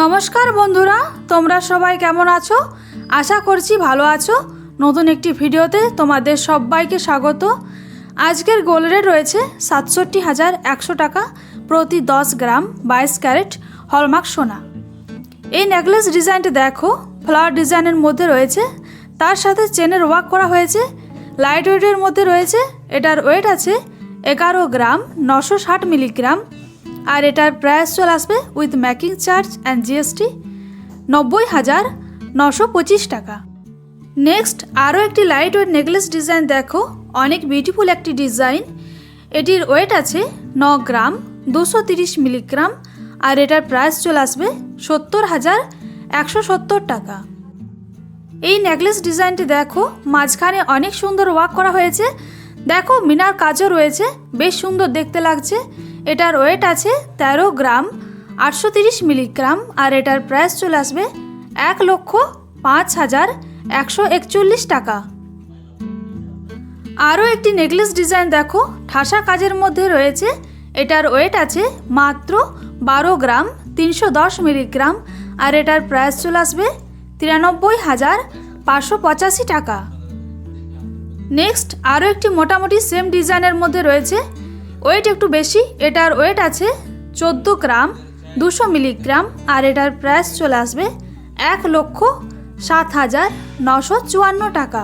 নমস্কার বন্ধুরা, তোমরা সবাই কেমন আছো? আশা করছি ভালো আছো। নতুন একটি ভিডিওতে তোমাদের সবাইকে স্বাগত। আজকের গোল রেট রয়েছে সাতষট্টি হাজার একশো টাকা প্রতি দশ গ্রাম বাইশ ক্যারেট হলমার্ক সোনা। এই নেকলেস ডিজাইনটা দেখো ফ্লাওয়ার ডিজাইনের মধ্যে রয়েছে। তার সাথে চেনের ওয়ার্ক করা হয়েছে। লাইট ওয়েটের মধ্যে রয়েছে। এটার ওয়েট আছে এগারো গ্রাম নশো ষাট মিলিগ্রাম আর এটার প্রাইস চলে আসবে with making charge and GST নব্বই হাজার নশো পঁচিশ টাকা। নেক্সট আরও একটি লাইট ওয়েট নেকলেস ডিজাইন দেখো। অনেক বিউটিফুল একটি ডিজাইন এটির ওয়েট আছে ন গ্রাম দুশো তিরিশ মিলিগ্রাম। আর এটার প্রাইস চলে আসবে সত্তর হাজার একশো সত্তর টাকা। এই নেকলেস ডিজাইনটি দেখো। মাঝখানে অনেক সুন্দর ওয়ার্ক করা হয়েছে। দেখো, মিনার কাজও রয়েছে। বেশ সুন্দর দেখতে লাগছে। এটার ওয়েট আছে তেরো গ্রাম, আটশো তিরিশ মিলিগ্রাম, আর এটার প্রাইস চলে আসবে এক লক্ষ পাঁচ হাজার একশো একচল্লিশ টাকা। আরও একটি নেকলেস ডিজাইন দেখো, ঠাসা কাজের মধ্যে রয়েছে। এটার ওয়েট আছে মাত্র বারো গ্রাম, তিনশো দশ মিলিগ্রাম, আর এটার প্রাইস চলে আসবে তিরানব্বই হাজার পাঁচশো পঁচাশি টাকা। নেক্সট আরও একটি মোটামুটি সেম ডিজাইনের মধ্যে রয়েছে ওয়েট একটু বেশি, এটার ওয়েট আছে চোদ্দ গ্রাম, দুশো মিলিগ্রাম, আর এটার প্রাইস চলে আসবে এক লক্ষ সাত হাজার নশো চুয়ান্ন টাকা।